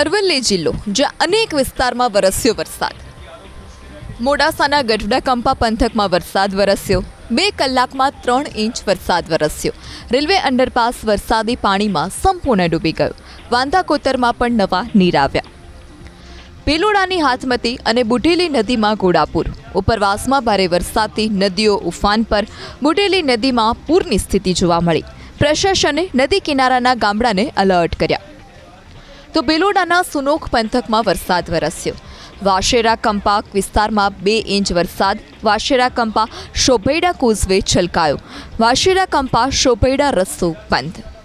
અરવલ્લી જિલ્લો, જ્યાં અનેક વિસ્તારમાં વરસ્યો વરસાદ. મોડાસાના ગઢડા કંપા પંથકમાં વરસાદ વરસ્યો. બે કલાકમાં ત્રણ ઇંચ વરસાદ વરસ્યો. રેલવે અંડરપાસ વરસાદી પાણીમાં સંપૂર્ણ ડૂબી ગયો. વાંધાકોતરમાં પણ નવા નીર આવ્યા. પેલોડાની હાથમતી અને બુઢેલી નદીમાં ઘોડાપૂર ઉપરવાસમાં ભારે વરસાદથી નદીઓ ઉફાન પર, બુઢેલી નદીમાં પૂરની સ્થિતિ જોવા મળી. પ્રશાસને નદી કિનારાના ગામડાને અલર્ટ કર્યા. તો બેલોડાના સુનોખ પંથકમાં વરસાદ વરસ્યો. વાશેરા કંપા વિસ્તારમાં બે ઇંચ વરસાદ, વાશેરા કંપા શોભૈડા કોઝવે છલકાયો. વાશેરા કંપા શોભૈડા રસ્તો બંધ.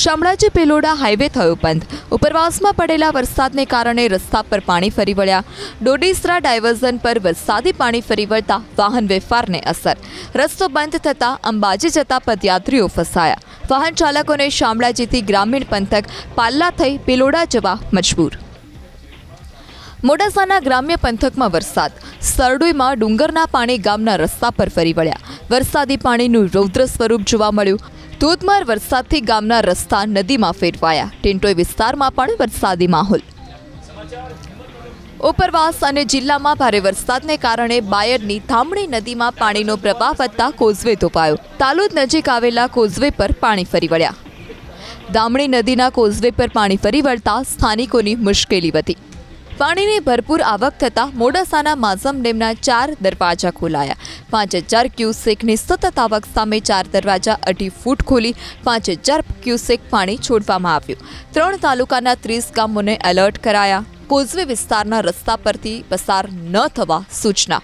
શામળાજી પેલોડા હાઈવે થયો બંધ. ઉપરવાસમાં પડેલા વરસાદને કારણે રસ્તા પર પાણી ફરી વળ્યા. ડોડીસરા ડાયવર્ઝન પર વરસાદી પાણી ફરી વળતા વાહન વ્યવહારને અસર. રસ્તો બંધ થતાં અંબાજી જતા પદયાત્રીઓ ફસાયા. વાહન ચાલકોને શામળાજીથી ગ્રામીણ પંથક પાલ્લા થઈ પેલોડા જવા મજબૂર. મોડાસાના ગ્રામ્ય પંથકમાં વરસાદ. સરડુઈમાં ડુંગરના પાણી ગામના રસ્તા પર ફરી વળ્યા. વરસાદી પાણીનું રૌદ્ર સ્વરૂપ જોવા મળ્યું. ધોધમાર વરસાદથી ગામના રસ્તા નદીમાં ફેરવાયા. ટેન્ટોઈ વિસ્તારમાં પણ વરસાદી માહોલ. ઉપરવાસ અને જિલ્લામાં ભારે વરસાદને કારણે બાયડની થામણી નદીમાં પાણીનો પ્રવાહ વધતા કોઝવે ધોપાયો તાલુદ નજીક આવેલા કોઝવે પર પાણી ફરી વળ્યા. દામણી નદીના કોઝવે પર પાણી ફરી વળતા સ્થાનિકોની મુશ્કેલી વધી. પાણીની ભરપૂર આવક થતાં મોડાસાના માઝમ ડેમના ચાર દરવાજા ખોલાયા. પાંચ હજાર ક્યુસેકની સતત આવક સામે ચાર દરવાજા અઢી ફૂટ ખોલી પાંચ હજાર ક્યુસેક પાણી છોડવામાં આવ્યું. ત્રણ તાલુકાના ત્રીસ ગામોને એલર્ટ કરાયા. કોઝવે વિસ્તારના રસ્તા પરથી પસાર ન થવા સૂચના.